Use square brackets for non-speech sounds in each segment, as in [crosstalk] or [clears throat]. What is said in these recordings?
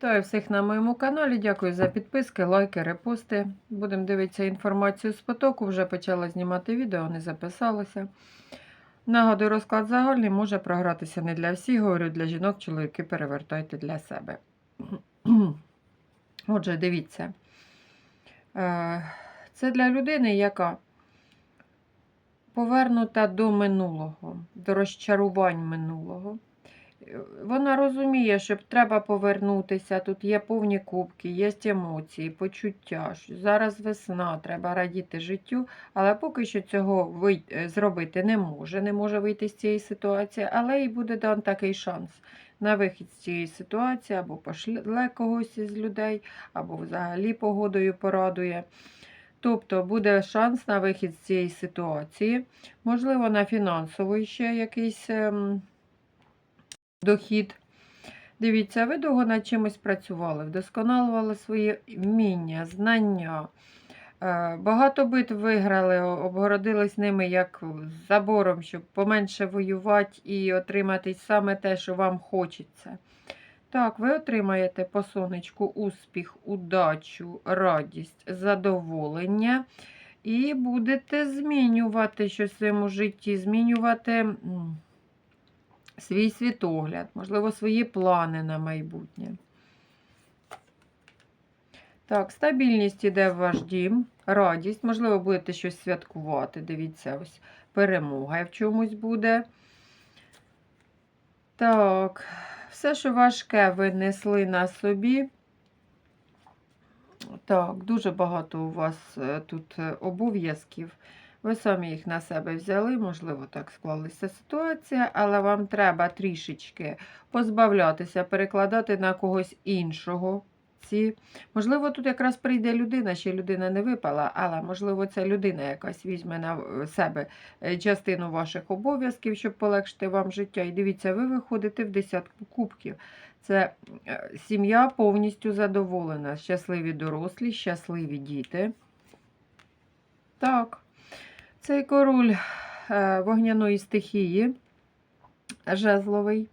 Вітаю всіх на моєму каналі. Дякую за підписки, лайки, репости. Будемо дивитися інформацію з потоку. Вже почала знімати відео, не записалося. Нагадую, розклад загальний може програтися не для всіх. Говорю для жінок, чоловіки перевертайте для себе. [clears throat] Отже, дивіться. Е, Це для людини, яка повернута до минулого, до розчарувань минулого. Вона розуміє, що треба повернутися. Тут є повні кубки, є емоції, почуття. що Зараз весна, треба радіти життю, але поки що цього е, зробити не може, не може вийти з цієї ситуації, але їй буде дан такий шанс на вихід з цієї ситуації, або пошле когось із людей, або взагалі погодою порадує. Тобто буде шанс на вихід з цієї ситуації, можливо, на фінансовий ще якийсь. Дохід. Дивіться, ви довго над чимось працювали, вдосконалювали свої вміння, знання. Е, Багато битв виграли, обгородились ними як забором, щоб поменше воювати і отримати саме те, що вам хочеться. Так, ви отримаєте по сонечку успіх, удачу, радість, задоволення. І будете змінювати щось в своєму житті, змінювати. Свій світогляд, можливо, свої плани на майбутнє. Так, стабільність іде в ваш дім, радість, можливо, будете щось святкувати. Дивіться, ось перемога в чомусь буде. Так, все, що важке, ви несли на собі. Так, дуже багато у вас е, тут е, обов'язків. Ви самі їх на себе взяли, можливо, так склалася ситуація, але вам треба трішечки позбавлятися, перекладати на когось іншого. Ці. Можливо, тут якраз прийде людина, ще людина не випала, але можливо, ця людина якась візьме на е, себе е, частину ваших обов'язків, щоб полегшити вам життя. І дивіться, ви виходите в десятку кубків. Це е, сім'я повністю задоволена. Щасливі дорослі, щасливі діти. Так. Цей король е, вогняної стихії, жезловий,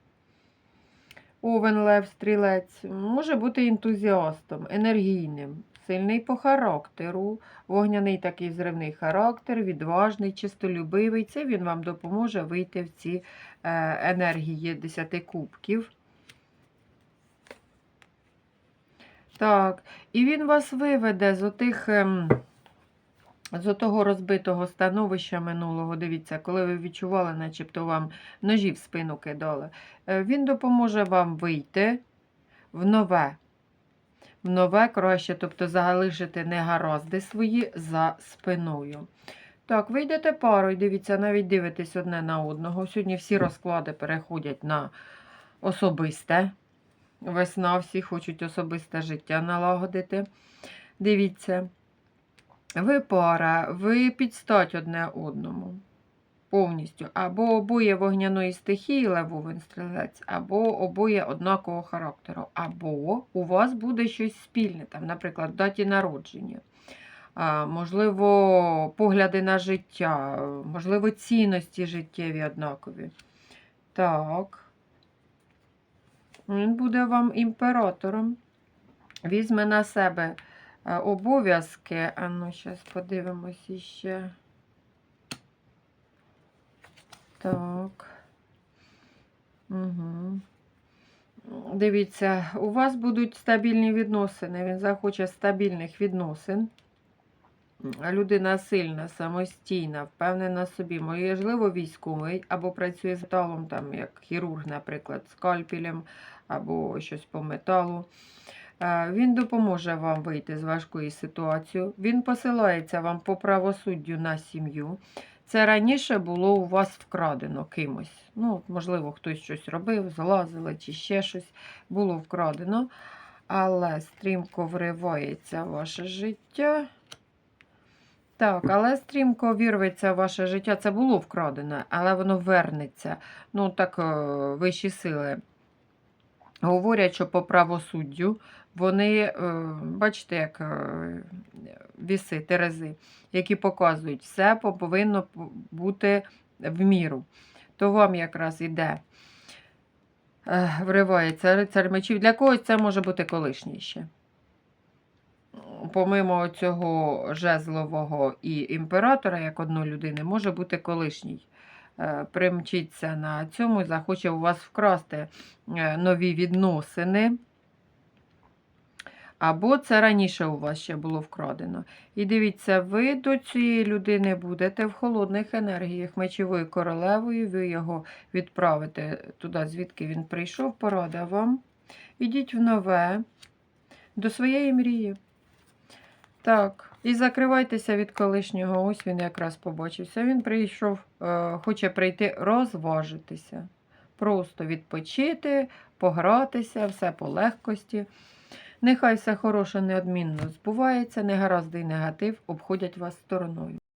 овен, лев, стрілець, може бути ентузіастом, енергійним, сильний по характеру, вогняний такий взривний характер, відважний, чистолюбивий. Це він вам допоможе вийти в ці е, енергії десяти кубків. Так, і він вас виведе з отих. З того розбитого становища минулого, дивіться, коли ви відчували, начебто вам ножі в спину кидали, е, він допоможе вам вийти в нове. В нове краще, тобто залишити негаразди свої за спиною. Так, ви йдете парою, дивіться, навіть дивитесь одне на одного. Сьогодні всі розклади переходять на особисте. Весна, всі хочуть особисте життя налагодити. Дивіться. Ви пара, ви підстать одне одному. Повністю. Або обоє вогняної стихії, левовин стрілець, або обоє однакового характеру. Або у вас буде щось спільне, там, наприклад, в даті народження. Можливо, погляди на життя, можливо, цінності життєві однакові. Так. Він буде вам імператором. Візьме на себе обов'язки. А ну, зараз подивимось іще. Так. Угу. Дивіться, у вас будуть стабільні відносини. Він захоче стабільних відносин. Людина сильна, самостійна, впевнена собі, можливо, військовий, або працює з металом, там, як хірург, наприклад, скальпелем, або щось по металу. Е, Він допоможе вам вийти з важкої ситуації. Він посилається вам по правосуддю на сім'ю. Це раніше було у вас вкрадено кимось. Ну, можливо, хтось щось робив, злазили чи ще щось було вкрадено. Але стрімко вривається ваше життя. Так, але стрімко вірветься ваше життя. Це було вкрадене, але воно вернеться. Ну, так, е, вищі сили говорять, що по правосуддю вони, е, бачите, як е, віси, терези, які показують, все повинно бути в міру. То вам якраз іде Е, Вривається рицар мечів. Для когось це може бути колишній. Помимо цього жезлового і імператора, як одної людини, може бути колишній. Е, Примчиться на цьому і захоче у вас вкрасти е, нові відносини. Або це раніше у вас ще було вкрадено. І дивіться, ви до цієї людини будете в холодних енергіях мечовою королевою, ви його відправите туди, звідки він прийшов, порада вам. Ідіть в нове, до своєї мрії. Так, і закривайтеся від колишнього. Ось він якраз побачився. Він прийшов, е, хоче прийти розважитися. Просто відпочити, погратися, все по легкості. Нехай все хороше неодмінно збувається, негаразди і негатив обходять вас стороною.